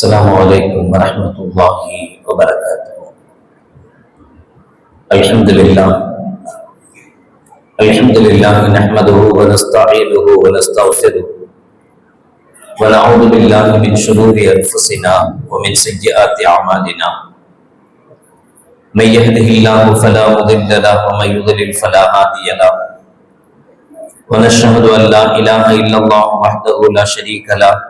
السلام عليكم ورحمة الله وبركاته الحمد لله الحمد لله نحمده ونستعينه ونستغفره ونعوذ بالله من شرور أنفسنا ومن سيئات أعمالنا من يهده الله فلا مضل له ومن يضلل فلا هادي له ونشهد أن لا إله إلا الله وحده لا شريك له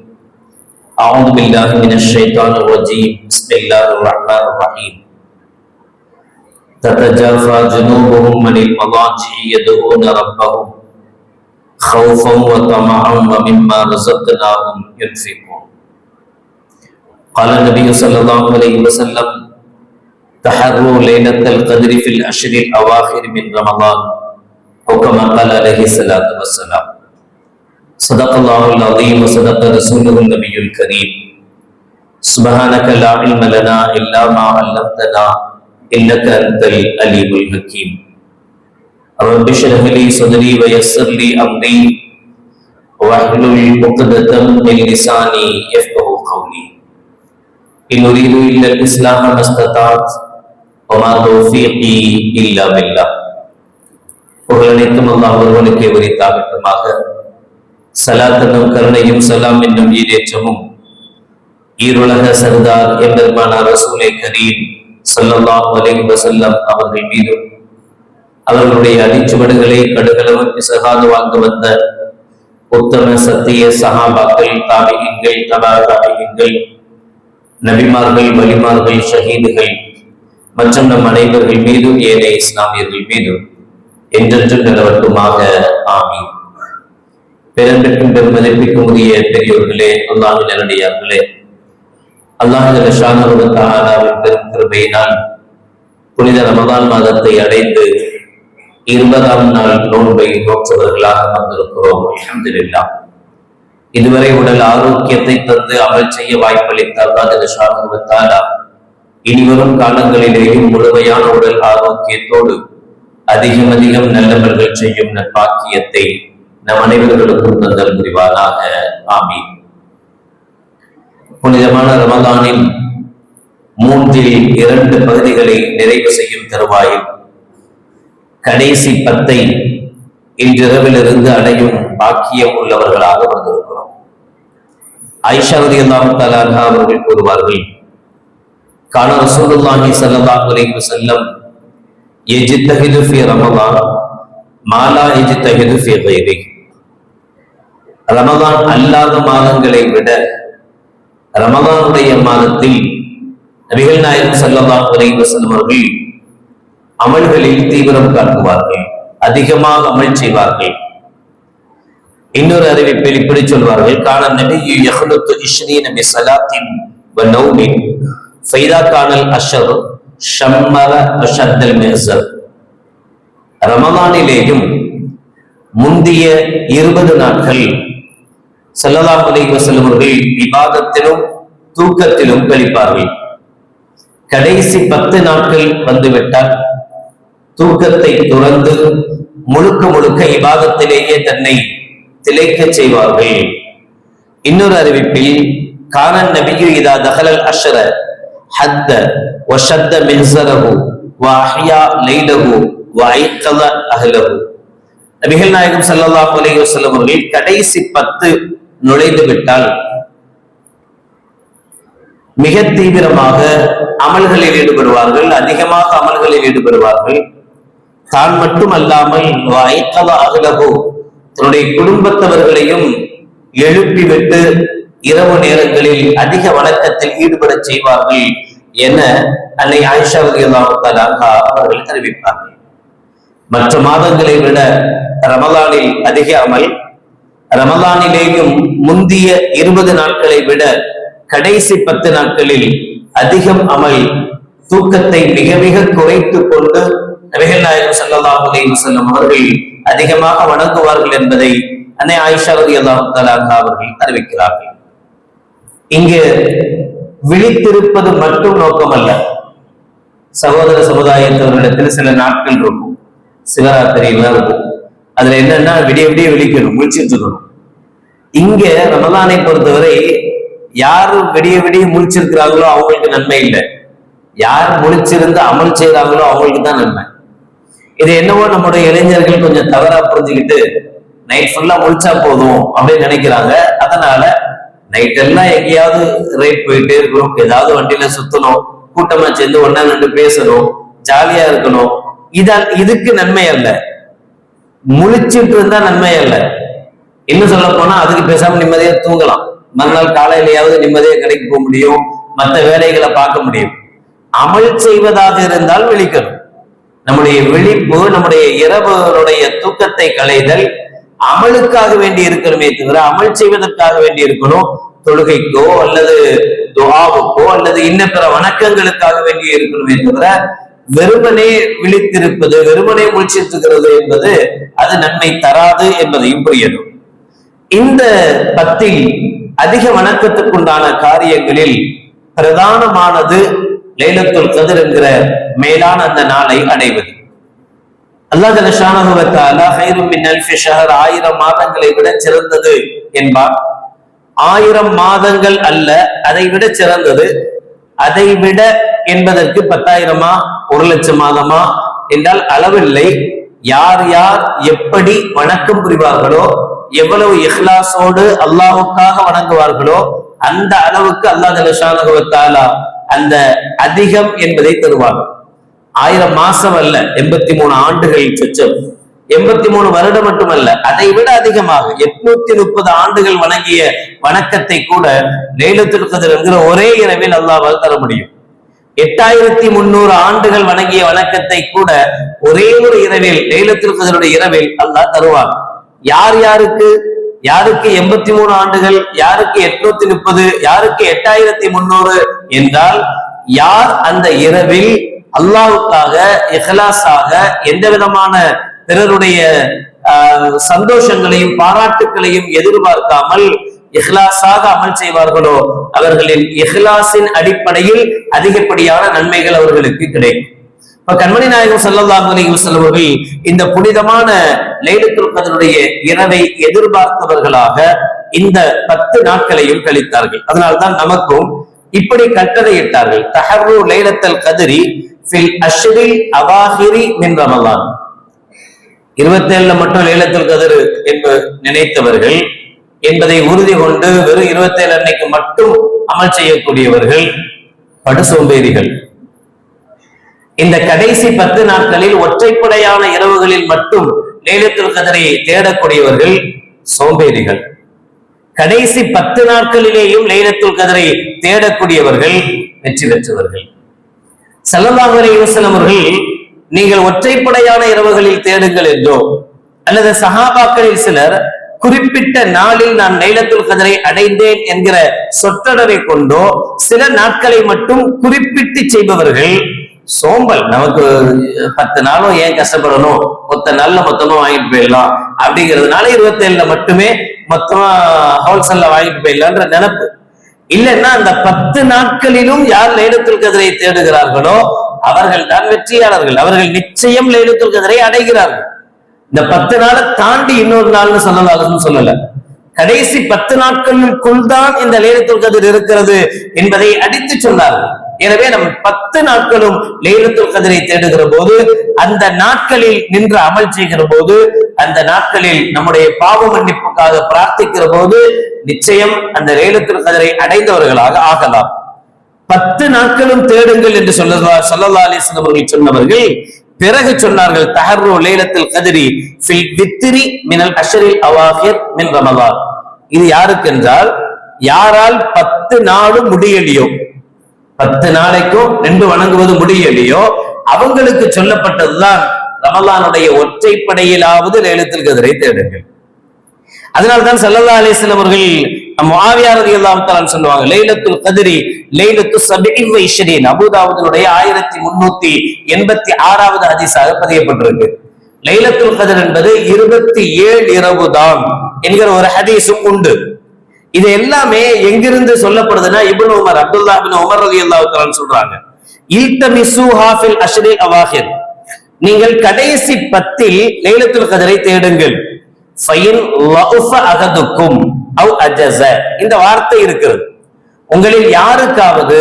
أعوذ بالله من الشيطان الرجيم. بسم الله الرحمن الرحيم. تتجافى جنوبهم عن المضاجع يدعون ربهم خوفا وطمعا ومما رزقناهم ينفقون. قال النبي صلى الله عليه وسلم، تحروا ليلة القدر في الأشهر الأواخر من رمضان. أو كما قال عليه الصلاة والسلام. صدق الله العظيم وصدق رسوله النبي الكريم سبحانك لا علم لنا إلا ما علمتنا إنك أنت العليم الحكيم رب اشرح لي صدري ويسر لي أمري واحلل عقدة من لساني يفقه قولي إن أريد إلا الإصلاح ما استطعت وما توفيقي إلا بالله புகழனைத்தும் அல்லாஹ் ஒருவனுக்கு உரித்தாகட்டுமாக சலாத்தனும் கருணையும் சலாம் என்னும் ஈரேற்றமும் ஈருலக சர்தார் எம்பெருமானார் ரசூலை கரீம் ஸல்லல்லாஹு அலைஹி வசல்லம் அவர்கள் மீதும் அவர்களுடைய அடிச்சுவடுகளை கடுகளவும் பிசகாது வாழ்ந்து வந்த உத்தம சத்திய சகாபாக்கள் தாபிகங்கள் தபா தாபிகங்கள் நபிமார்கள் வலிமார்கள் ஷஹீதுகள் மற்றும் நம் அனைவர்கள் மீதும் ஏனைய இஸ்லாமியர்கள் மீதும் என்றென்றும் நிலவட்டுமாக ஆமீன் பெரும்பிற்கும் பெருமதிப்பிற்கும் உரிய பெரியோர்களே அல்லாஹு நல்லடியார்களே அல்லாஹு ஷானருவத்தாலாவின் பெரும் கிருபையினால் புனித ரமதான் மாதத்தை அடைந்து இருபதாம் நாள் நோன்பை நோக்குவர்களாக வந்திருக்கிறோம். அலமதுல்லா இதுவரை உடல் ஆரோக்கியத்தை தந்து அமல் செய்ய வாய்ப்பளித்த அல்லாஹு ஷானருவத்தாலா இனிவரும் காலங்களிலேயும் முழுமையான உடல் ஆரோக்கியத்தோடு அதிகம் அதிகம் நல்லவர்கள் செய்யும் நற்பாக்கியத்தை நம் அனைவர்களுக்கும் தந்தல் புரிவாராக. ஆமி புனிதமான ரமதானின் மூன்றில் இரண்டு பகுதிகளை நிறைவு செய்யும் தருவாயில் கடைசி பத்தை இன்றிரவிலிருந்து அடையும் பாக்கியம் உள்ளவர்களாக வந்திருக்கிறோம். ஐஷாவதி அல்லாம் தலான்ஹா அவர்கள் கூறுவார்கள் கான ரசூலுல்லாஹி சல்லல்லாஹு அலைஹி வஸல்லம் யஜ்தஹிது ஃபி ரமலான் மாலா யஜ்தஹிது ஃபி கைரிஹி ரமதான் அல்லாத மாதங்களை விட ரமதானுடைய மாதத்தில் நபிகள் நாயகம் செல்லதான் அலைஹி செல்வர்கள் அமல்களில் தீவிரம் காட்டுவார்கள் அதிகமாக அமல் செய்வார்கள். இன்னொரு அறிவிப்பில் இப்படி சொல்வார்கள் காண நபியு யஹ்லுத்து இஷ்ரீன பி ஸலாத்தின் வ நௌமின் ஃபைதா கானல் அஷர் ஷம்மர அஷத்தல் மிஹ்சர். ரமதானிலேயும் முந்திய இருபது நாட்கள் செல்லதா அலைஹி வஸல்லம் அவர்கள் விவாதத்திலும் தூக்கத்திலும் கழிப்பார்கள். கடைசி பத்து நாட்கள் வந்துவிட்டால் தூக்கத்தை துறந்து முழுக்க முழுக்க இபாதத்திலேயே தன்னை திளைக்க செய்வார்கள். இன்னொரு அறிவிப்பில் காரன் நபியு இதா தகலல் அஷர ஹத்த வஷத்த மின்சரகு வாஹியா லைலகு வஐக்கத அகலகு நபிகள் நாயகம் சல்லாஹ் அலைஹி வஸல்லம் அவர்கள் கடைசி பத்து நுழைந்து விட்டால் மிக தீவிரமாக அமல்களில் ஈடுபடுவார்கள் அதிகமாக அமல்களில் ஈடுபடுவார்கள். தான் மட்டுமல்லாமல் அல்லாமல் வஐக்கத தன்னுடைய குடும்பத்தவர்களையும் எழுப்பிவிட்டு இரவு நேரங்களில் அதிக வணக்கத்தில் ஈடுபட செய்வார்கள் என அன்னை ஆயிஷா ரலியல்லாஹு அவர்கள் அறிவிப்பார்கள் மற்ற மாதங்களை விட ரமலானில் அதிக அமல் ரமலானிலேயும் முந்திய இருபது நாட்களை விட கடைசி பத்து நாட்களில் அதிகம் அமல் தூக்கத்தை மிக மிக குறைத்துக் கொண்டு நபிகள் நாயகம் ஸல்லல்லாஹு அலைஹி அவர்கள் அதிகமாக வணங்குவார்கள் என்பதை அன்னை ஆயிஷா ரலியல்லாஹு அல்லாஹ் அவர்கள் அறிவிக்கிறார்கள். இங்கு விழித்திருப்பது மட்டும் நோக்கமல்ல. சகோதர சமுதாயத்தவர்களிடத்தில் சில நாட்கள் இருக்கும். சிவராத்திரி எல்லாம் அதுல என்னன்னா விடிய விடிய விழிக்கணும் முழிச்சிருக்கணும் இருக்கணும் இங்க ரமலானை பொறுத்தவரை யாரு விடிய விடிய முழிச்சிருக்கிறாங்களோ அவங்களுக்கு நன்மை இல்லை. யார் முழிச்சிருந்து அமல் செய்யறாங்களோ அவங்களுக்கு தான் நன்மை. இது என்னவோ நம்முடைய இளைஞர்கள் கொஞ்சம் தவறா புரிஞ்சுக்கிட்டு நைட் ஃபுல்லா முழிச்சா போதும் அப்படின்னு நினைக்கிறாங்க. அதனால நைட் எல்லாம் எங்கேயாவது ரைட் போயிட்டே இருக்கணும். ஏதாவது வண்டியில சுத்தணும். கூட்டமா சேர்ந்து ஒன்னா நின்று பேசணும். ஜாலியா இருக்கணும். இதான் இதுக்கு நன்மை அல்ல. முழிச்சிட்டு இருந்தா நன்மை அல்ல இன்னும் சொல்ல போனா அதுக்கு பேசாம நிம்மதியா தூங்கலாம். மறுநாள் காலையிலயாவது நிம்மதியா கடைக்கு போக முடியும். மற்ற வேலைகளை பார்க்க முடியும். அமல் செய்வதாக இருந்தால் விழிக்கணும். நம்முடைய விழிப்பு நம்முடைய இரவுடைய தூக்கத்தை களைதல் அமலுக்காக வேண்டி இருக்கணுமே தவிர அமல் செய்வதற்காக வேண்டி இருக்கணும். தொழுகைக்கோ அல்லது துஆவுக்கோ அல்லது இன்ன பிற வணக்கங்களுக்காக வேண்டி இருக்கணுமே தவிர வெறுமனே விழித்திருப்பது வெறுமனே முழிச்சிருக்கிறது என்பது அது நன்மை தராது என்பதையும் புரியணும். இந்த பத்தில் அதிக வணக்கத்துக்குண்டான காரியங்களில் பிரதானமானது லைலத்துல் கதிர் என்கிற மேலான அந்த நாளை அடைவது. அல்லாஹ் ஜலஷானகுவத்தால ஹைரும் மின் ஷஹர் ஆயிரம் மாதங்களை விட சிறந்தது என்பார். ஆயிரம் மாதங்கள் அல்ல அதை விட சிறந்தது. அதை விட என்பதற்கு பத்தாயிரமா ஒரு லட்சம் மாதமா என்றால் அளவில்லை. யார் யார் எப்படி வணக்கம் புரிவார்களோ எவ்வளவு இஹ்லாசோடு அல்லாஹுக்காக வணங்குவார்களோ அந்த அளவுக்கு அல்லாஹ் ஜலஷானகுவத்தாலா அந்த அதிகம் என்பதை தருவார் ஆயிரம் மாசம் அல்ல எண்பத்தி மூணு ஆண்டுகள் சொச்சம். எண்பத்தி மூணு வருடம் மட்டுமல்ல அதை விட அதிகமாக எட்நூத்தி முப்பது ஆண்டுகள் வணங்கிய வணக்கத்தை கூட லைலத்துல் கதிர் என்கிற ஒரே இரவில் அல்லாவால் தர முடியும். எட்டாயிரத்தி முன்னூறு ஆண்டுகள் வணங்கிய வணக்கத்தை கூட ஒரே ஒரு இரவில் லைலத்துல் கதிருடைய இரவில் அல்லாஹ் தருவார் யார் யாருக்கு? யாருக்கு எண்பத்தி மூணு ஆண்டுகள்? யாருக்கு எட்நூத்தி முப்பது? யாருக்கு எட்டாயிரத்தி முன்னூறு? என்றால் யார் அந்த இரவில் அல்லாவுக்காக இஹ்லாஸாக எந்த விதமான பிறருடைய ஆஹ், சந்தோஷங்களையும் பாராட்டுக்களையும் எதிர்பார்க்காமல் இஹ்லாஸாக அமல் செய்வார்களோ அவர்களின் இஹ்லாஸின் அடிப்படையில் அதிகப்படியான நன்மைகள் அவர்களுக்கு கிடைக்கும். இப்ப கண்மணி நாயகம் செல்லலாம் அலைஹி இந்த புனிதமான லைலத்துல் கதருடைய இரவை எதிர்பார்த்தவர்களாக இந்த பத்து நாட்களையும் கழித்தார்கள். அதனால்தான் நமக்கும் இப்படி கட்டளையிட்டார்கள். தஹர்ரு லைலத்தல் கதிரி ஃபில் அஷ்ரில் அவாஹிரி மின் ரமலான். இருபத்தி ஏழுல மட்டும் லைலத்தல் கதிர் என்று நினைத்தவர்கள் என்பதை உறுதி கொண்டு வெறும் இருபத்தி ஏழு அன்னைக்கு மட்டும் அமல் செய்யக்கூடியவர்கள் படு சோம்பேறிகள். இந்த கடைசி பத்து நாட்களில் ஒற்றைப்படையான இரவுகளில் மட்டும் லேலத்தில் கதரை தேடக்கூடியவர்கள் சோம்பேறிகள். கடைசி பத்து நாட்களிலேயும் லைலத்துல் கதரை தேடக்கூடியவர்கள் வெற்றி பெற்றவர்கள். ஸல்லல்லாஹு அலைஹி நீங்கள் ஒற்றைப்படையான இரவுகளில் தேடுங்கள் என்றோ அல்லது சஹாபாக்களில் சிலர் குறிப்பிட்ட நாளில் நான் லைலத்துல் கதரை அடைந்தேன் என்கிற சொற்றொடரை கொண்டோ சில நாட்களை மட்டும் குறிப்பிட்டு செய்பவர்கள் சோம்பல். நமக்கு பத்து நாளும் ஏன் கஷ்டப்படணும்? மொத்த நாள்ல மொத்தமும் வாங்கிட்டு போயிடலாம். அப்படிங்கிறதுனால இருபத்தி ஏழுல மட்டுமே மொத்தமா ஹோல்சேல்ல வாங்கிட்டு போயிடலான்ற நினைப்பு. இல்லைன்னா அந்த பத்து நாட்களிலும் யார் லைலத்துல் கதிரை தேடுகிறார்களோ அவர்கள் தான் வெற்றியாளர்கள். அவர்கள் நிச்சயம் லைலத்துல் கதிரை அடைகிறார்கள். இந்த பத்து நாளை தாண்டி இன்னொரு நாள்னு சொல்லலாம்னு சொல்லல. கடைசி பத்து நாட்களுக்குள் தான் இந்த லேலத்துல் கதிர் இருக்கிறது என்பதை அடித்து சொன்னார்கள் எனவே நம் பத்து நாட்களும் லைலத்துல் கதிரை தேடுகிற போது அந்த நாட்களில் நின்று அமல் செய்கிற போது அந்த நாட்களில் நம்முடைய பாவ மன்னிப்புக்காக பிரார்த்திக்கிற போது நிச்சயம் அந்த லைலத்துல் கதிரை அடைந்தவர்களாக ஆகலாம். பத்து நாட்களும் தேடுங்கள் என்று சொல்ல சொல்லல்லா அலிஸ்லாம் அவர்கள் சொன்னவர்கள் பிறகு சொன்னார்கள் தஹர்ரு லைலத்தில் கதிரி ஃபில் வித்திரி மினல் அஷரில் அவாஹிர் மின் ரமலான் இது யாருக்கு என்றால் யாரால் பத்து நாளும் முடியலையோ பத்து நாளைக்கும் ரெண்டு வணங்குவது முடியலையோ அவங்களுக்கு சொல்லப்பட்டதுதான் ரமலானுடைய ஒற்றைப்படையிலாவது லேலத்தில் கதிரை தேடுங்கள். அதனால்தான் சல்லல்லா அலிஸ்லம் அவர்கள் முஆவியா ரலியல்லாஹு சொல்லுவாங்க லைலத்துல் கதிரி லைலத்து சபீ வ இஷ்ரீன். ஆயிரத்தி முன்னூத்தி எண்பத்தி ஆறாவது ஹதீஸாக பதியப்பட்டிருக்கு. லைலத்துல் கதிர் என்பது இருபத்தி ஏழு இரவு தான் என்கிற ஒரு ஹதீஸும் உண்டு. இது எல்லாமே எங்கிருந்து சொல்லப்படுதுன்னா Ibn Umar Abdullah bin Umar ரலியல்லாஹு தஆலா சொல்றாங்க. இல்தமிசு ஹாஃபில் அஷ்ரில் அவாஹிர். நீங்கள் கடைசி பத்தில் லைலத்துல் கதிரை தேடுங்கள். ஃபைன் லஉஃப அகதுக்கும் அவ் அஜஸ இந்த வார்த்தை இருக்கிறது. உங்களில் யாருக்காவது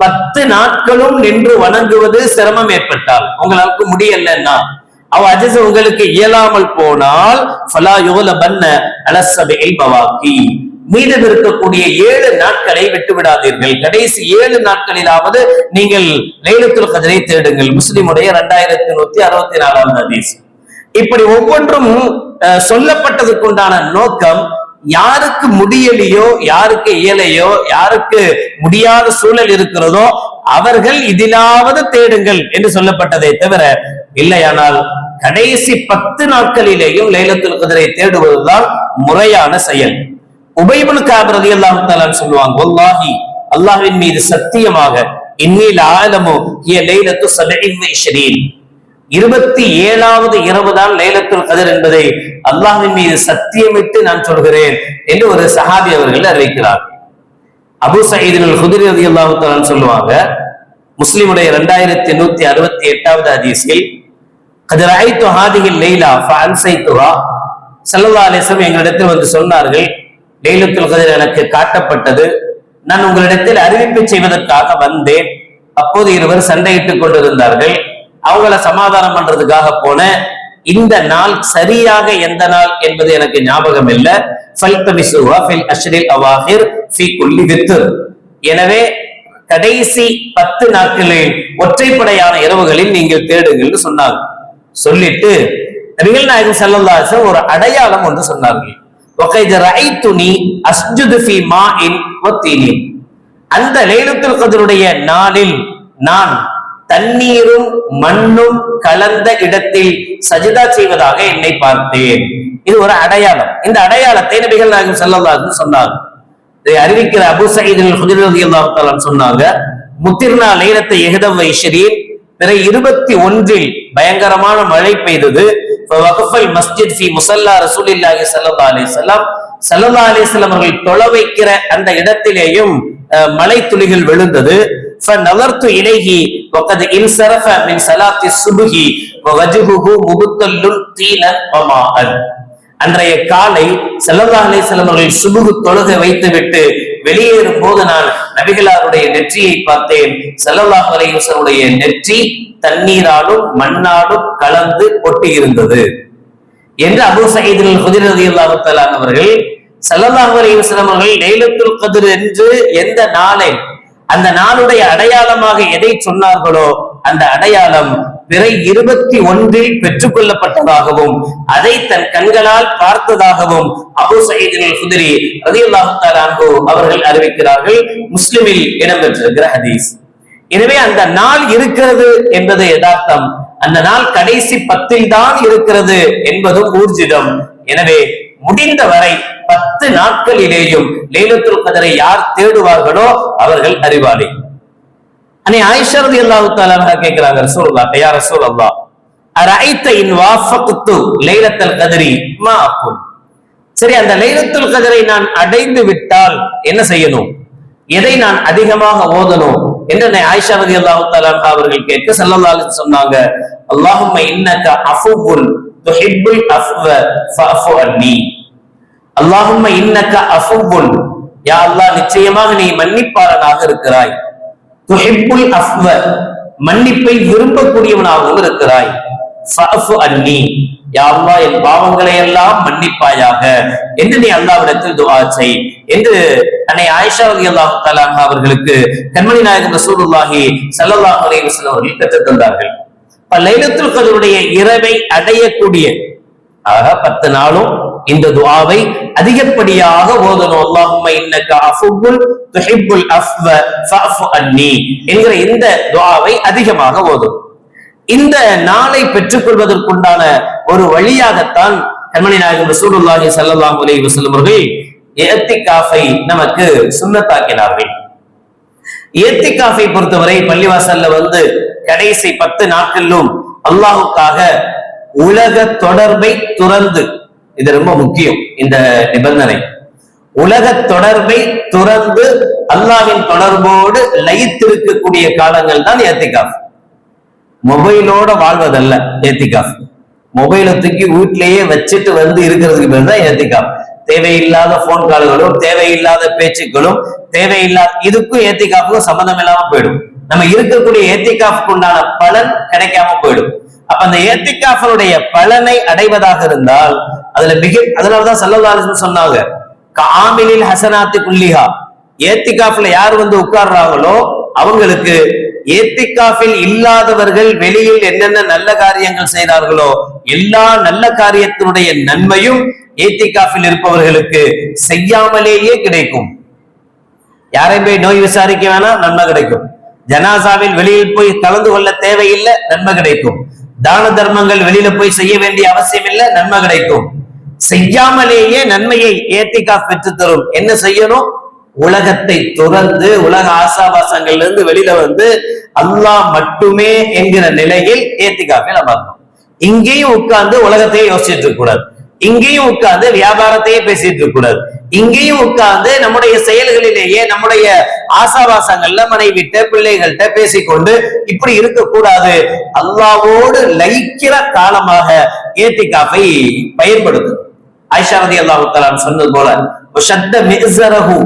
பத்து நாட்களும் நின்று வணங்குவது சிரமம் ஏற்பட்டால் உங்களுக்கு முடியலன்னா அவ அஜச உங்களுக்கு இயலாமல் போனால் ஃபலா யுகலபன்ன அலசபில் பவாக்கி மீதம் இருக்கக்கூடிய ஏழு நாட்களை விட்டுவிடாதீர்கள். கடைசி ஏழு நாட்களிலாவது நீங்கள் லைலத்துல் கதிரை தேடுங்கள். முஸ்லிமுடைய இரண்டாயிரத்தி நூத்தி அறுபத்தி நாலாவது ஹதீஸ். இப்படி ஒவ்வொன்றும் அஹ், சொல்லப்பட்டதுக்குண்டான நோக்கம் யாருக்கு முடியலையோ யாருக்கு இயலையோ யாருக்கு முடியாத சூழல் இருக்கிறதோ அவர்கள் இதிலாவது தேடுங்கள் என்று சொல்லப்பட்டதை தவிர இல்லையானால் கடைசி பத்து நாட்களிலேயும் லைலத்துல் கதிரை தேடுவதுதான் முறையான செயல். உபைபுல் காபிரதி ரலியல்லாஹு சொல்லுவாங்க ஒல்லாஹி அல்லாஹின் மீது சத்தியமாக இன்னில் ஆழமோ லைலத்து சபஇ இருபத்தி ஏழாவது இரவு தான் லைலத்துல் கதிர் என்பதை அல்லாஹின் மீது சத்தியமிட்டு நான் சொல்கிறேன் என்று ஒரு சஹாபி அவர்கள் அறிவிக்கிறார். அபு சயீதின் ஹுதிர் அதி அல்லாஹுத்தான் சொல்லுவாங்க முஸ்லிமுடைய இரண்டாயிரத்தி நூத்தி அறுபத்தி எட்டாவது அதிசில் கதிராய்த்து ஹாதிகில் லெய்லா ஃபன்சைத்துவா செல்லல்லா அலிசம் எங்களிடத்தில் வந்து சொன்னார்கள் லெய்லத்துல் கதிர் எனக்கு காட்டப்பட்டது. நான் உங்களிடத்தில் அறிவிப்பு செய்வதற்காக வந்தேன். அப்போது இருவர் சண்டையிட்டுக் கொண்டிருந்தார்கள். அவங்கள சமாதானம் பண்றதுக்காக போனேன். இந்த நாள் சரியாக எந்த நாள் என்பது எனக்கு ஞாபகம் இல்லை. எனவே கடைசி பத்து நாட்களில் ஒற்றைப்படையான இரவுகளில் நீங்கள் தேடுங்கள் சொன்னாங்க. சொல்லிட்டு நபிகள் நாயகம் செல்லந்தாச ஒரு அடையாளம் ஒன்று சொன்னார்கள். அந்த லைலத்துல் நாளில் நான் தண்ணீரும் மண்ணும் கலந்த இடத்தில் சஜிதா செய்வதாக என்னை பார்த்தேன். இது ஒரு அடையாளம். இந்த அடையாளத்தை நபிகள் நாயகம் ஸல்லல்லாஹு சொன்னாங்க. இதை அறிவிக்கிற அபு சயீத் குதிரதி குதிரி சொன்னாங்க முத்திர்னா லைலத்தை எகதம் வைஷரீன் பிற இருபத்தி ஒன்றில் பயங்கரமான மழை பெய்தது. மஸ்ஜித் ஃபி முசல்லா ரசூலில்லாஹி ஸல்லல்லாஹு அலைஹி வஸல்லம். ஸல்லல்லாஹு அவர்கள் தொலை வைக்கிற அந்த இடத்திலேயும் அஹ், மழை துளிகள் விழுந்தது. فنظرت إليه وقد انصرف من صلاة الصبح ووجهه مبتل طينا وماء அன்றைய காலை ஸல்லல்லாஹு அலைஹி வஸல்லம் அவர்கள் சுபுகு தொழுகை வைத்துவிட்டு வெளியேறும் போது நான் நபிகளாருடைய நெற்றியை பார்த்தேன் ஸல்லல்லாஹு அலைஹி வஸல்லுடைய நெற்றி தண்ணீராலும் மண்ணாலும் கலந்து ஒட்டி இருந்தது என்று அபூ சயீத் அல் குதிர் ரலியல்லாஹு தஆலா அவர்கள் ஸல்லல்லாஹு அலைஹி வஸல்லம் அவர்கள் லைலத்துல் கத்ர் என்று எந்த நாளை அந்த நாளுடைய அடையாளமாக எதை சொன்னார்களோ அந்த அடையாளம் பிறை இருபத்தி ஒன்றில் பெற்றுக் கொள்ளப்பட்டதாகவும் அதை தன் கண்களால் பார்த்ததாகவும் அபு சயீத் குதிரி அவர்கள் அறிவிக்கிறார்கள். முஸ்லிமில் இடம்பெற்றிருக்கிற ஹதீஸ். எனவே அந்த நாள் இருக்கிறது என்பது யதார்த்தம். அந்த நாள் கடைசி பத்தில் தான் இருக்கிறது என்பதும் ஊர்ஜிதம். எனவே முடிந்த வரை பத்து நாட்களிலேயும் லைலத்துல் கதரை யார் தேடுவார்களோ அவர்கள் அறிவாளி. அனே ஆயிஷா ரலியல்லாஹு கேட்கிறாங்க கேக்குறாங்க ரசூலுல்லாஹ் யா அல்லா அரைத்த இன் வாஃபக்து லைலத்தல் கதிரி மா அக்குல் சரி அந்த லைலத்துல் கதிரை நான் அடைந்து விட்டால் என்ன செய்யணும்? எதை நான் அதிகமாக ஓதணும்? என்று ஆயிஷா ரலியல்லாஹு தஆலா அன்ஹா அவர்கள் கேட்க ஸல்லல்லாஹு சொன்னாங்க அல்லாஹும் இன்னக்க அஃபுல் துஹிப்புல் அஃவ ஃபஅஃபு அன்னி. அல்லாஹும் இன்னக்க அஃபுன் யா அல்லாஹ் நிச்சயமாக நீ மன்னிப்பாளனாக இருக்கிறாய். துஹிப்புல் அஃவ மன்னிப்பை விரும்பக்கூடியவனாகவும் இருக்கிறாய். ஃபஅஃபு அன்னி யா அல்லாஹ் என் பாவங்களை எல்லாம் மன்னிப்பாயாக. என்று நீ அல்லாஹ்விடத்தில் துஆ செய். என்று அன்னை ஆயிஷா ரலியல்லாஹு தஆலா அன்ஹா அவர்களுக்கு கண்மணி நாயகம் ரசூலுல்லாஹி ஸல்லல்லாஹு அலைஹி வஸல்லம் அவர்கள் கற்றுத் தந்தார்கள் இப்ப லைலத்துல் கதருடைய இரவை அடையக்கூடிய ஆக பத்து நாளும் இந்த துவாவை அதிகப்படியாக ஓதணும். அல்லாஹும் அஃபுல் துஹிப்புல் அன்னி என்கிற இந்த துவாவை அதிகமாக ஓதும். இந்த நாளை பெற்றுக்கொள்வதற்குண்டான ஒரு வழியாகத்தான் கண்மணி நாயகம் ரசூலுல்லாஹி சல்லாஹ் அலி வசலம் அவர்கள் ஏத்திகாஃபை நமக்கு சுண்ணத்தாக்கினார்கள். ஏத்திகாஃபை பொறுத்தவரை பள்ளிவாசல்ல வந்து கடைசி பத்து நாட்களிலும் அல்லாஹுக்காக உலக தொடர்பை துறந்து. இது ரொம்ப முக்கியம் இந்த நிபந்தனை. உலக தொடர்பை துறந்து அல்லாவின் தொடர்போடு லயித்திருக்கக்கூடிய காலங்கள் தான் ஏத்திகாஃப். மொபைலோட வாழ்வதல்ல ஏத்திகாஃப். மொபைலை தூக்கி வீட்லயே வச்சுட்டு வந்து இருக்கிறதுக்கு பேர் தான் ஏத்திகாஃப். தேவையில்லாத போன் கால்களும் தேவையில்லாத பேச்சுக்களும் தேவையில்லாத இதுக்கும் ஏத்திகாப்புக்கும் சம்மந்தம் இல்லாம போயிடும். நம்ம இருக்கக்கூடிய ஏத்திகாப்புக்கு உண்டான பலன் கிடைக்காம போயிடும். அப்ப அந்த ஏத்திகாஃபனுடைய பலனை அடைவதாக இருந்தால் அதுல மிக அதனாலதான் சல்லல்லாஹு சொன்னாங்க காமிலில் ஹசனாத்து குல்லிஹா. ஏத்திகாஃபில் யார் வந்து உட்கார்றாங்களோ அவங்களுக்கு ஏத்திகாஃபில் இல்லாதவர்கள் வெளியில் என்னென்ன நல்ல காரியங்கள் செய்தார்களோ எல்லா நல்ல காரியத்தினுடைய நன்மையும் ஏத்திகாஃபில் இருப்பவர்களுக்கு செய்யாமலேயே கிடைக்கும். யாரையும் போய் நோய் விசாரிக்க வேணா நன்மை கிடைக்கும். ஜனாசாவில் வெளியில் போய் கலந்து கொள்ள தேவையில்லை நன்மை கிடைக்கும். தான தர்மங்கள் வெளியில போய் செய்ய வேண்டிய அவசியம் இல்லை நன்மை கிடைக்கும். செய்யாமலேயே நன்மையை ஏத்திகா பெற்று தரும் என்ன செய்யணும்? உலகத்தை துறந்து உலக ஆசாபாசங்கள்ல இருந்து வெளியில வந்து அல்லாஹ் மட்டுமே என்கிற நிலையில் ஏத்திகாஃபில் நம்ம இங்கேயும் உட்கார்ந்து உலகத்தையே யோசிச்சுட்டு கூடாது இங்கேயும் உட்கார்ந்து வியாபாரத்தையே பேசிட்டு இருக்க கூடாது இங்கேயும் உட்கார்ந்து நம்முடைய செயல்களிலேயே நம்முடைய ஆசாவாசங்கள்ல மனைவிட்ட பிள்ளைகள்கிட்ட பேசிக்கொண்டு இப்படி இருக்கக்கூடாது. அல்லாவோடு லயிக்கிற காலமாக ஏத்திகாஃபை பயன்படுத்தும். ஆயிஷா ரதி அல்லாஹு சொன்னது போல "வஷத்த மிஸ்ஸரஹு",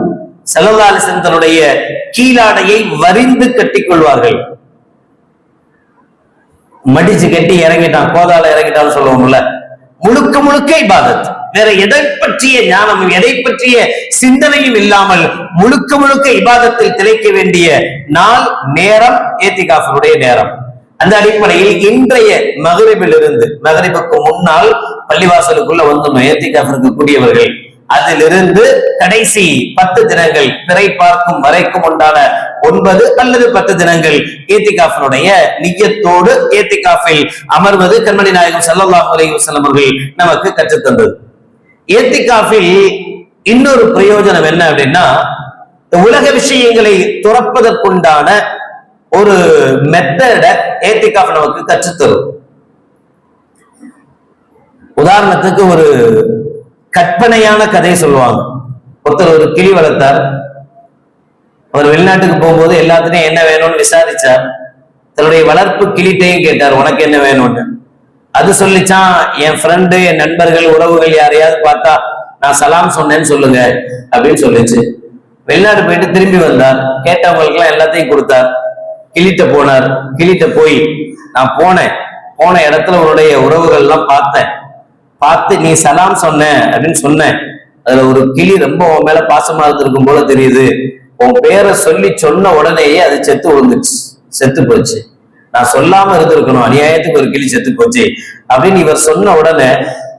தன்னுடைய கீழாடையை வரிந்து கட்டிக்கொள்வார்கள் மடிச்சு கட்டி இறங்கிட்டான் கோதால இறங்கிட்டான்னு சொல்லுவோம்ல. முழுக்க முழுக்க இபாதத். வேற எதை பற்றிய ஞானமும் எதை பற்றிய சிந்தனையும் இல்லாமல் முழுக்க முழுக்க இபாதத்தில் திளைக்க வேண்டிய நாள் நேரம் ஏத்திகாஃபருடைய நேரம். அந்த அடிப்படையில் இன்றைய மகரிபில் இருந்து மகரிபுக்கு முன்னால் பள்ளிவாசலுக்குள்ள வந்து ஏத்திகாஃப் இருக்கக்கூடியவர்கள் அதிலிருந்து கடைசி பத்து தினங்கள் திரை பார்க்கும் வரைக்கும் உண்டான ஒன்பது அல்லது பத்து தினங்கள் ஏத்திகாஃபினுடைய நிஜத்தோடு ஏத்திகாஃபில் அமர்வது கண்மணி நாயகம் சல்லாஹ் அலைஹி அவர்கள் நமக்கு கற்றுத்தந்தது. ஏத்திகாஃபில் இன்னொரு பிரயோஜனம் என்ன அப்படின்னா உலக விஷயங்களை துறப்பதற்குண்டான ஒரு மெத்தட ஏத்திகாஃப் நமக்கு கற்றுத்தரும். உதாரணத்துக்கு ஒரு கற்பனையான கதை சொல்லுவாங்க. ஒருத்தர் ஒரு கிளி வளர்த்தார். அவர் வெளிநாட்டுக்கு போகும்போது எல்லாத்துலையும் என்ன வேணும்னு விசாரிச்சார். தன்னுடைய வளர்ப்பு கிளிட்டையும் கேட்டார் உனக்கு என்ன வேணும்னு? அது சொல்லிச்சான் என் ஃப்ரெண்டு என் நண்பர்கள் உறவுகள் யாரையாவது பார்த்தா நான் சலாம் சொன்னேன்னு சொல்லுங்க அப்படின்னு சொல்லிச்சு. வெளிநாடு போயிட்டு திரும்பி வந்தார். கேட்டவங்களுக்கெல்லாம் எல்லாத்தையும் கொடுத்தார். கிளிட்ட போனார். கிளிட்ட போய் நான் போனேன். போன இடத்துல உன்னுடைய உறவுகள்லாம் பார்த்தேன். பார்த்து நீ சலாம் சொன்ன அப்படின்னு சொன்னேன். அதுல ஒரு கிளி ரொம்ப உன் மேல பாசமா இருந்திருக்கும் போல தெரியுது. உன் பேரை சொல்லி சொன்ன உடனேயே அது செத்து விழுந்துச்சு செத்து போச்சு. நான் சொல்லாம இருந்திருக்கணும். அநியாயத்துக்கு ஒரு கிளி செத்து போச்சு. அப்படின்னு இவர் சொன்ன உடனே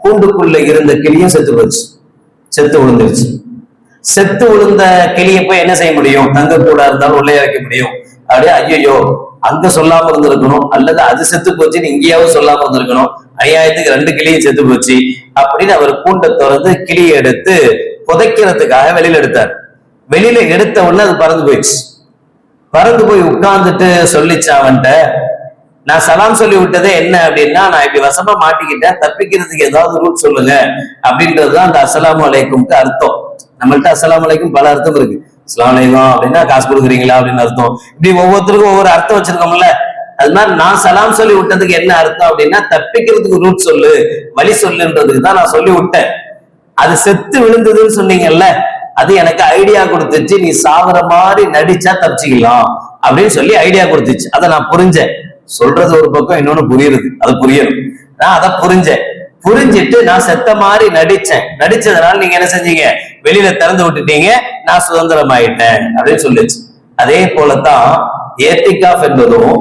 கூண்டுக்குள்ள இருந்த கிளியும் செத்து போச்சு. செத்து விழுந்துருச்சு. செத்து விழுந்த கிளியை போய் என்ன செய்ய முடியும்? தங்க கூட இருந்தாலும் உள்ளே இறக்க முடியும். அப்படியே ஐயோ அங்க சொல்லாம இருந்திருக்கணும். அல்லது அது செத்து போச்சுன்னு இங்கேயாவது சொல்லாம இருந்திருக்கணும். அநியாயத்துக்கு ரெண்டு கிளியும் செத்து போச்சு அப்படின்னு அவர் கூண்டை திறந்து கிளியை எடுத்து புதைக்கிறதுக்காக வெளியில எடுத்தார். வெளியில எடுத்த உடனே அது பறந்து போயிடுச்சு. பறந்து போய் உட்கார்ந்துட்டு சொல்லிச்சு அவன்கிட்ட நான் சலாம் சொல்லி விட்டதே என்ன அப்படின்னா நான் இப்படி வசமா மாட்டிக்கிட்டேன் தப்பிக்கிறதுக்கு ஏதாவது ரூட் சொல்லுங்க. அப்படின்றதுதான் அந்த அசலாம் அலைக்கும்க்கு அர்த்தம். நம்மள்ட்ட அசலாம் அலைக்கும் பல அர்த்தம் இருக்கு. இஸ்லாம் அலைக்கும் அப்படின்னா காசு கொடுக்குறீங்களா அப்படின்னு அர்த்தம். இப்படி ஒவ்வொருத்தருக்கும் ஒவ்வொரு அர்த்தம் வச்சிருக்கோம்ல. அது மாதிரி நான் சலாம் சொல்லி விட்டதுக்கு என்ன அர்த்தம் அப்படின்னா தப்பிக்கிறதுக்கு ரூட் சொல்லு வழி சொல்லுன்றதுக்கு தான் நான் சொல்லி விட்டேன். அது செத்து விழுந்ததுன்னு சொன்னீங்கல்ல அது எனக்கு ஐடியா கொடுத்துச்சு நீ சாவற மாதிரி நடிச்சா தப்பிச்சுக்கலாம் அப்படின்னு சொல்லி ஐடியா கொடுத்துச்சு. அதை நான் புரிஞ்சேன். சொல்றது ஒரு பக்கம் இன்னொன்னு புரியுது அது புரியணும். நான் அதை புரிஞ்சேன். புரிஞ்சிட்டு நான் செத்த மாதிரி நடிச்சேன். நடிச்சதுனால நீங்க என்ன செஞ்சீங்க? வெளியில திறந்து விட்டுட்டீங்க நான் சுதந்திரம் ஆயிட்டேன் அப்படின்னு சொல்லுச்சு. அதே போலத்தான் ஏத்திகாஃப் என்பதும்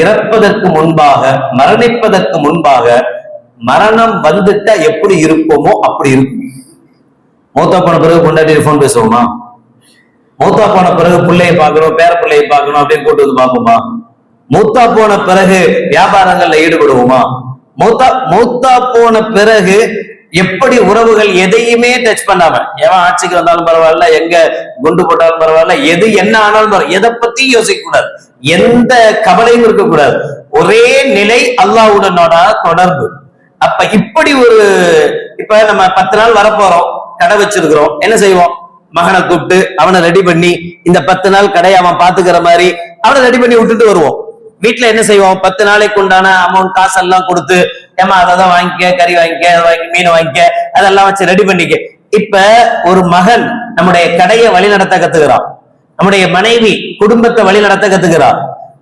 இறப்பதற்கு முன்பாக மரணிப்பதற்கு முன்பாக மரணம் வந்துட்டா எப்படி இருப்போமோ அப்படி இருக்கும். மூத்தா போன பிறகு கொண்டாடி போன் பேசுவோமா? மூத்தா போன பிறகு பிள்ளையை பார்க்கணும் பேர பிள்ளையை பார்க்கணும் அப்படின்னு கூட்டு வந்து பார்ப்போமா? மூத்தா போன பிறகு வியாபாரங்கள்ல ஈடுபடுவோமா? மூத்தா மூத்தா போன பிறகு எப்படி உறவுகள் எதையுமே டச் பண்ணாம எவன் ஆட்சிக்கு வந்தாலும் பரவாயில்ல எங்க குண்டு போட்டாலும் பரவாயில்ல எது என்ன ஆனாலும் பரவாயில்ல எதை பத்தியும் யோசிக்க கூடாது. எந்த கவலையும் இருக்கக்கூடாது ஒரே நிலை அல்லாஹ்வுடனோட தொடர்பு. அப்ப இப்படி ஒரு இப்ப நம்ம பத்து நாள் வரப்போறோம் கடை வச்சிருக்கிறோம் என்ன செய்வோம்? மகனை கூப்பிட்டு அவனை ரெடி பண்ணி இந்த பத்து நாள் கடையை அவன் பாத்துக்கிற மாதிரி அவனை ரெடி பண்ணி விட்டுட்டு வருவோம். வீட்டுல என்ன செய்வோம்? பத்து நாளைக்கு உண்டான அமௌண்ட் காசெல்லாம் கொடுத்து ஏமா அதான் வாங்கிக்க கறி வாங்கிக்க அதை வாங்கி மீன் வாங்கிக்க அதெல்லாம் வச்சு ரெடி பண்ணிக்க. இப்ப ஒரு மகன் நம்முடைய கடையை வழி நடத்த கத்துக்கிறான். நம்முடைய மனைவி குடும்பத்தை வழி நடத்த கத்துக்கிறான்.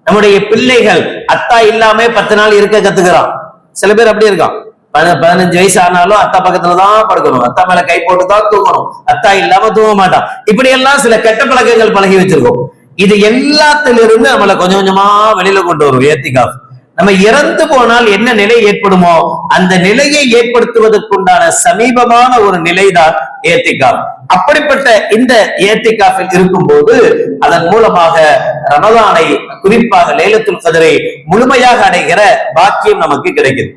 நம்முடைய பிள்ளைகள் அத்தா இல்லாம பத்து நாள் இருக்க கத்துக்கிறான். சில பேர் அப்படி இருக்கான். பதினஞ்சு வயசு ஆனாலும் அத்தா பக்கத்துல தான் படுக்கணும். அத்தா மேல கை போட்டு தான் தூங்கணும். அத்தா இல்லாம தூங்க மாட்டான். இப்படி எல்லாம் சில கெட்ட பழக்கங்கள் பழகி வச்சிருக்கோம். இது எல்லாத்திலிருந்து நம்மளை கொஞ்சம் கொஞ்சமா வெளியில கொண்டு வரும் ஏத்திகாஃப் நம்ம இறந்து போனால் என்ன நிலை ஏற்படுமோ அந்த நிலையை ஏற்படுத்துவதற்குண்டான சமீபமான ஒரு நிலைதான் ஏத்திகாஃப் அப்படிப்பட்ட இந்த ஏத்திகாஃபில் இருக்கும்போது அதன் மூலமாக ரமதானை குறிப்பாக லேலத்துல் கதிரை முழுமையாக அடைகிற பாக்கியம் நமக்கு கிடைக்குது.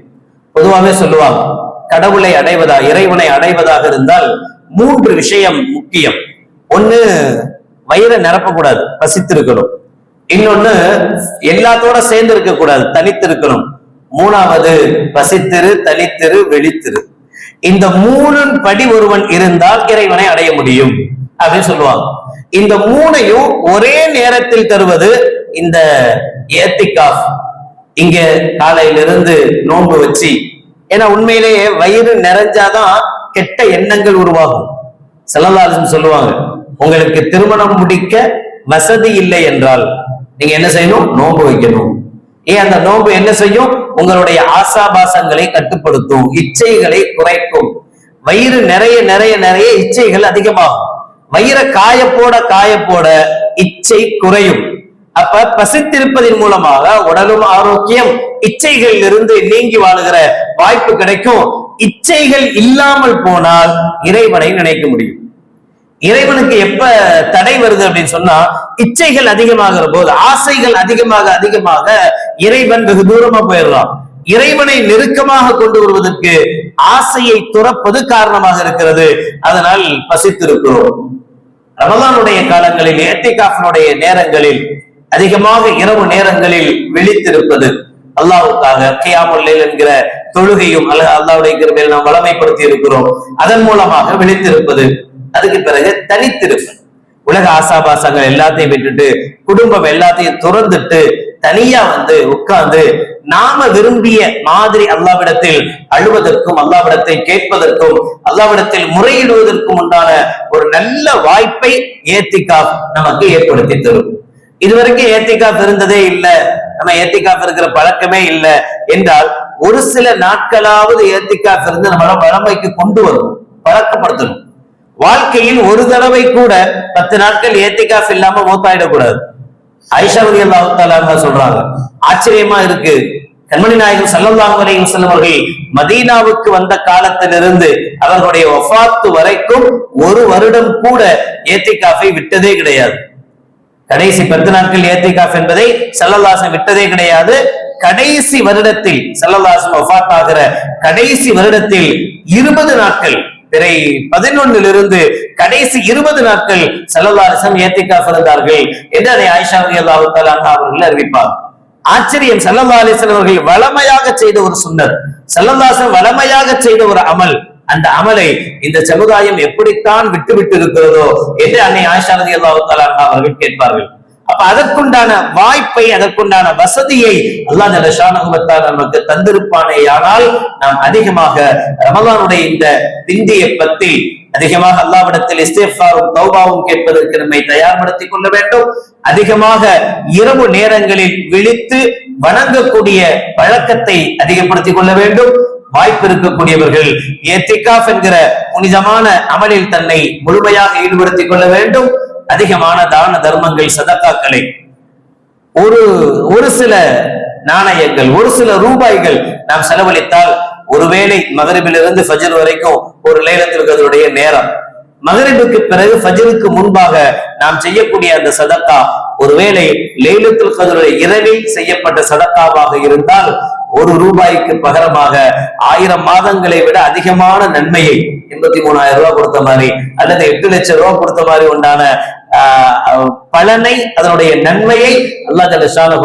பொதுவாகவே சொல்லுவாங்க கடவுளை அடைவதா இறைவனை அடைவதாக இருந்தால் மூன்று விஷயம் முக்கியம். ஒண்ணு வயிறை நிரப்பக்கூடாது பசித்திருக்கணும். இன்னொன்னு எல்லாத்தோட சேர்ந்து இருக்க கூடாது தனித்திருக்கணும். மூணாவது பசித்திரு தனித்திரு வெளித்திரு. இந்த மூணு படி ஒருவன் இருந்தால் இறைவனை அடைய முடியும் அப்படின்னு சொல்லுவாங்க. இந்த மூணையும் ஒரே நேரத்தில் தருவது இந்த ஏத்திகாஃப் இங்க காலையிலிருந்து நோன்பு வச்சு ஏன்னா உண்மையிலேயே வயிறு நிறைஞ்சாதான் கெட்ட எண்ணங்கள் உருவாகும். செல்லலாசன் சொல்லுவாங்க உங்களுக்கு திருமணம் முடிக்க வசதி இல்லை என்றால் நீங்க என்ன செய்யணும்? நோன்பு வைக்கணும். ஏன் அந்த நோன்பு என்ன செய்யும்? உங்களுடைய ஆசாபாசங்களை கட்டுப்படுத்தும் இச்சைகளை குறைக்கும். வயிறு நிறைய நிறைய நிறைய இச்சைகள் அதிகமாகும். வயிறை காயப்போட காயப்போட இச்சை குறையும். அப்ப பசித்திருப்பதன் மூலமாக உடலும் ஆரோக்கியம் இச்சைகளில் இருந்து நீங்கி வாழுகிற வாய்ப்பு கிடைக்கும். இச்சைகள் இல்லாமல் போனால் இறைவனை நினைக்க முடியும். இறைவனுக்கு எப்ப தடை வருது அப்படின்னு சொன்னா இச்சைகள் அதிகமாகிற போது ஆசைகள் அதிகமாக அதிகமாக இறைவன் வெகு தூரமா போயிடலாம் இறைவனை நெருக்கமாக கொண்டு வருவதற்கு ஆசையை துறப்பது காரணமாக இருக்கிறது. அதனால் பசித்திருக்கிறோம். ரமதானுடைய காலங்களில் ஏத்திகாஃபனுடைய நேரங்களில் அதிகமாக இரவு நேரங்களில் விழித்திருப்பது அல்லாவுக்காக கியாமுல்லைல் என்கிற தொழுகையும் அல்ல அல்லாவுடைய மேல் நாம் வளமைப்படுத்தி இருக்கிறோம். அதன் மூலமாக விழித்திருப்பது. அதுக்கு பிறகு தனித்திருப்பன். உலக ஆசாபாசங்கள் எல்லாத்தையும் விட்டுட்டு குடும்பம் எல்லாத்தையும் துறந்துட்டு தனியா வந்து உட்கார்ந்து நாம விரும்பிய மாதிரி அல்லாவிடத்தில் அழுவதற்கும் அல்லாவிடத்தை கேட்பதற்கும் அல்லாவிடத்தில் முறையிடுவதற்கும் உண்டான ஒரு நல்ல வாய்ப்பை ஏத்திகா நமக்கு ஏற்படுத்தி தரும். இதுவரைக்கும் ஏத்திகாப் இருந்ததே இல்ல. நம்ம ஏத்திகாப் இருக்கிற பழக்கமே இல்லை. என்றால் ஒரு சில நாட்களாவது ஏத்திகாப் இருந்து நம்மள வளமைக்கு கொண்டு வரும் பழக்கப்படுத்தணும். வாழ்க்கையில் ஒரு தடவை கூட பத்து நாட்கள் ஏத்திகாஃப் இல்லாம மூத்தாயிடக்கூடாது. ஐஷாவதி சொல்றாங்க ஆச்சரியமா இருக்கு. கண்மணி நாயகம் ஸல்லல்லாஹு அலைஹி வஸல்லம் அவர்கள் மதீனாவுக்கு வந்த காலத்திலிருந்து அவர்களுடைய வஃபாத்து வரைக்கும் ஒரு வருடம் கூட ஏத்திகாஃபை விட்டதே கிடையாது. கடைசி பத்து நாட்கள் ஏத்திகாஃப் என்பதை சல்லல்லாசன் விட்டதே கிடையாது. கடைசி வருடத்தில் சல்லல்லாசன் வஃபாத் ஆகிற கடைசி வருடத்தில் இருபது நாட்கள் பிறை பதினொன்னிலிருந்து கடைசி இருபது நாட்கள் சல்லல்லாசம் ஏத்திகாஃப் இருந்தார்கள் என்று அதை ஆயிஷா ரலியல்லாஹு அவர்கள் அறிவிப்பார். ஆச்சரியம் சல்லல்லா அலிஸ்லாம் அவர்கள் வளமையாக செய்த ஒரு சுன்னர் சல்லல்லாசன் வளமையாக செய்த ஒரு அமல். அந்த அமலை இந்த சமுதாயம் எப்படித்தான் விட்டு இருக்கிறதோ என்று அன்னை ஆயிஷா ரலியல்லாஹு தஆலா அவர்கள் கேட்பார்கள். அப்ப அதற்குண்டான வாய்ப்பை அதற்குண்டான வசதியை அல்லாஹ் ஜல்லஷானுவத்தால் நமக்கு தந்திருப்பானேயானால் நாம் அதிகமாக ரமலானுடைய இந்த பிந்திய பத்தி அதிகமாக அல்லாவிடத்தில் இஸ்திஃபாரும் தௌபாவும் கேட்பதற்கு நம்மை தயார்படுத்திக் கொள்ள வேண்டும். அதிகமாக இரவு நேரங்களில் விழித்து வணங்கக்கூடிய பழக்கத்தை அதிகப்படுத்திக் கொள்ள வேண்டும். வாய்ப்பு இருக்கக்கூடியவர்கள் ஏத்திகாஃப் என்கிற புனிதமான அமலில் தன்னை முழுமையாக ஈடுபடுத்திக் கொள்ள வேண்டும். அதிகமான தான தர்மங்கள் சதக்காக்களை. ஒரு ஒரு சில நாணயங்கள் ஒரு சில ரூபாய்கள் நாம் செலவழித்தால் ஒருவேளை மகரிபிலிருந்து ஃபஜர் வரைக்கும் ஒரு லேலத்திற்கு அதனுடைய நேரம். மகரிபுக்கு பிறகு ஃபஜருக்கு முன்பாக நாம் செய்யக்கூடிய அந்த சதக்கா ஒருவேளை லைலத்துல் கதருடைய இரவில் செய்யப்பட்ட சதக்காவாக இருந்தால் ஒரு ரூபாய்க்கு பகரமாக ஆயிரம் மாதங்களை விட அதிகமான நன்மையை எண்பத்தி மூணாயிரம் ரூபாய் கொடுத்த மாதிரி அல்லது எட்டு லட்சம் ரூபாய் கொடுத்த மாதிரி உண்டான பலனை அதனுடைய நன்மையை அல்லாஹ் ஜல்லஷானு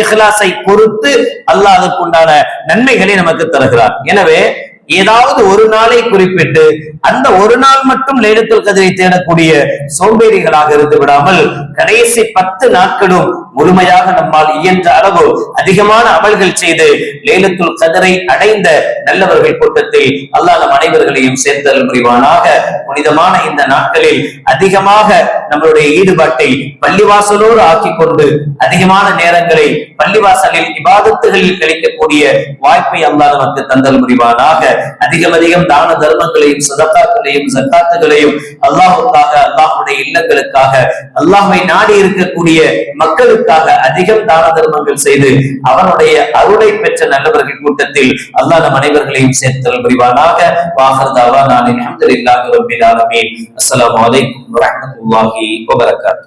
இஹ்லாசை பொறுத்து அல்லாஹ் அதற்குண்டான நன்மைகளை நமக்கு தருகிறார். எனவே ஏதாவது ஒரு நாளை குறிப்பிட்டு அந்த ஒரு நாள் மட்டும் லேலத்துல் கதிரை தேடக்கூடிய சோம்பேறிகளாக இருந்து விடாமல் கடைசி பத்து நாட்களும் முழுமையாக நம்மால் இயன்ற அளவு அதிகமான அமல்கள் செய்து லேலத்துள் கதிரை அடைந்த நல்லவர்கள் கூட்டத்தில் அல்லாஹ் நம் அனைவர்களையும் சேர்த்தல் புரிவானாக. புனிதமான இந்த நாட்களில் அதிகமாக நம்மளுடைய ஈடுபாட்டை பள்ளிவாசலோடு ஆக்கி கொண்டு அதிகமான நேரங்களை பள்ளிவாசலில் இபாதத்துகளில் கழிக்கக்கூடிய வாய்ப்பை அல்லாஹ் நமக்கு தந்தல் புரிவானாக. அதிகம் அதிகம் தான தர்மங்களையும் சதத்தாக்களையும் சத்தாத்துகளையும் அல்லாஹுக்காக அல்லாஹுடைய இல்லங்களுக்காக அல்லாஹை நாடி இருக்கக்கூடிய மக்களுக்காக அதிகம் தான தர்மங்கள் செய்து அவனுடைய அருளை பெற்ற நல்லவர்கள் கூட்டத்தில் அல்லாஹ் நம் அனைவர்களையும் சேர்த்தல் புரிவானாக. வாகர்தாவா நான் அல்ஹம்துலில்லாஹி ரப்பில் ஆலமீன். அஸ்ஸலாமு அலைக்கும் வரஹ்மத்துல்லாஹி வபரகாத்துஹு